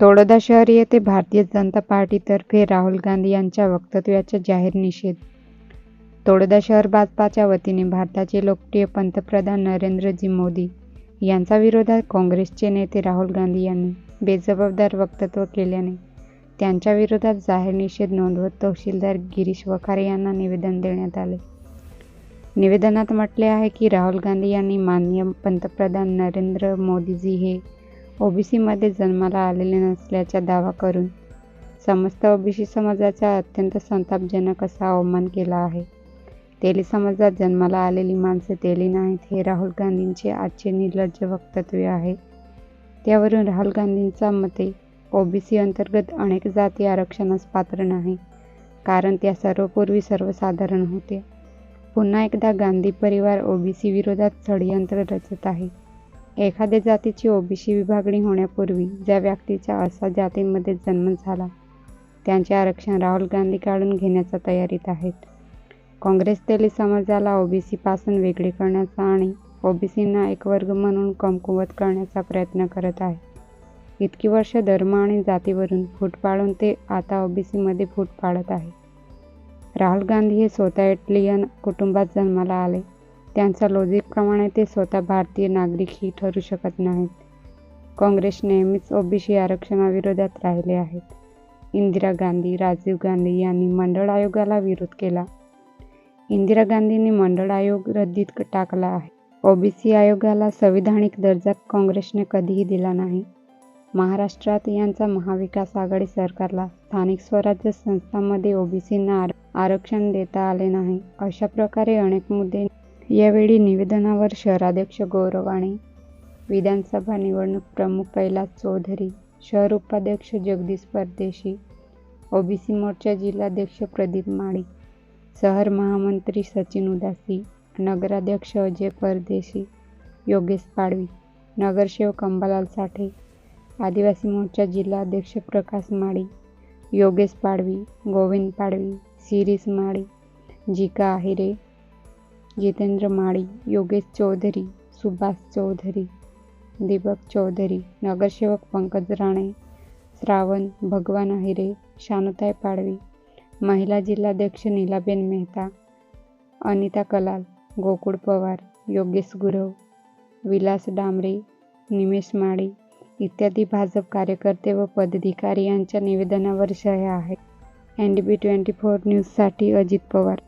तळोदा शहर येथे भारतीय जनता पार्टीतर्फे राहुल गांधी यांच्या वक्तव्याचा जाहीर निषेध तळोदा शहर भाजपाच्या वतीने भारताचे लोकप्रिय पंतप्रधान नरेंद्रजी मोदी यांचा विरोधात काँग्रेसचे नेते राहुल गांधी यांनी बेजबाबदार वक्तव्य केल्याने त्यांच्या विरोधात जाहीर निषेध नोंदवत तहसीलदार गिरीश वखारे यांना निवेदन देण्यात आले. निवेदनात म्हटले आहे की राहुल गांधी यांनी माननीय पंतप्रधान नरेंद्र मोदीजी हे ओबीसीमध्ये जन्माला आलेले नसल्याचा दावा करून समस्त ओबीसी समाजाचा अत्यंत संतापजनक असा अवमान केला आहे. तेली समाजात जन्माला आलेली माणसे तेली नाहीत हे राहुल गांधींचे आजचे निर्लज्ज वक्तव्य आहे. त्यावरून राहुल गांधींच्या मते ओबीसी अंतर्गत अनेक जाती आरक्षणास पात्र नाही, कारण त्या सर्वपूर्वी सर्वसाधारण होते पुन्हा एकदा गांधी परिवार ओबीसी विरोधात षडयंत्र रचत आहे. एखाद्या जातीची ओबीसी विभागणी होण्यापूर्वी ज्या व्यक्तीचा अशा जातीमध्ये जन्म झाला त्यांचे आरक्षण राहुल गांधी काढून घेण्याच्या तयारीत आहेत. काँग्रेस तेली समाजाला ओबीसीपासून वेगळे करण्याचा आणि ओबीसींना एक वर्ग म्हणून कमकुवत करण्याचा प्रयत्न करत आहे. इतकी वर्ष धर्म आणि जातीवरून फूट पाडून ते आता ओबीसीमध्ये फूट पाडत आहे. राहुल गांधी हे स्वतः इटलियन कुटुंबात जन्माला आले. त्यांच्या लॉजिकप्रमाणे ते स्वतः भारतीय नागरिकही ठरू शकत नाहीत. काँग्रेस नेहमीच ओबीसी आरक्षणाविरोधात राहिले आहेत. इंदिरा गांधी, राजीव गांधी यांनी मंडळ आयोगाला विरोध केला. इंदिरा गांधींनी मंडळ आयोग रद्दीत टाकला आहे. ओबीसी आयोगाला संविधानिक दर्जा काँग्रेसने कधीही दिला नाही. महाराष्ट्रात यांचा महाविकास आघाडी सरकारला स्थानिक स्वराज्य संस्थांमध्ये ओबीसींना आरक्षण देता आले नाही. अशा प्रकारे अनेक मुद्दे यावेळी निवेदनावर शहराध्यक्ष गौरव आणि विधानसभा निवडणूक प्रमुख कैलास चौधरी, शहर उपाध्यक्ष जगदीश परदेशी, ओबीसी मोर्चा जिल्हाध्यक्ष प्रदीप माळी, शहर महामंत्री सचिन उदासी, नगराध्यक्ष अजय परदेशी, योगेश पाडवी, नगरसेवक अंबालाल साठे, आदिवासी मोर्चा जिल्हाध्यक्ष प्रकाश माळी, योगेश पाडवी, गोविंद पाडवी, शिरीष माळी, जिका आहिरे, जितेंद्र माळी, योगेश चौधरी, सुभाष चौधरी, दीपक चौधरी, नगरसेवक पंकज राणे, श्रावण भगवान अहिरे शानुताई पाडवी, महिला जिल्हाध्यक्ष नीलाबेन मेहता, अनिता कलाल, गोकुळ पवार, योगेश गुरव, विलास डांबरे, निमेश माळी इत्यादी भाजप कार्यकर्ते व पदाधिकारी यांच्या निवेदनावर सह्या आहेत. बी ट्वेंटी फोर न्यूजसाठी अजित पवार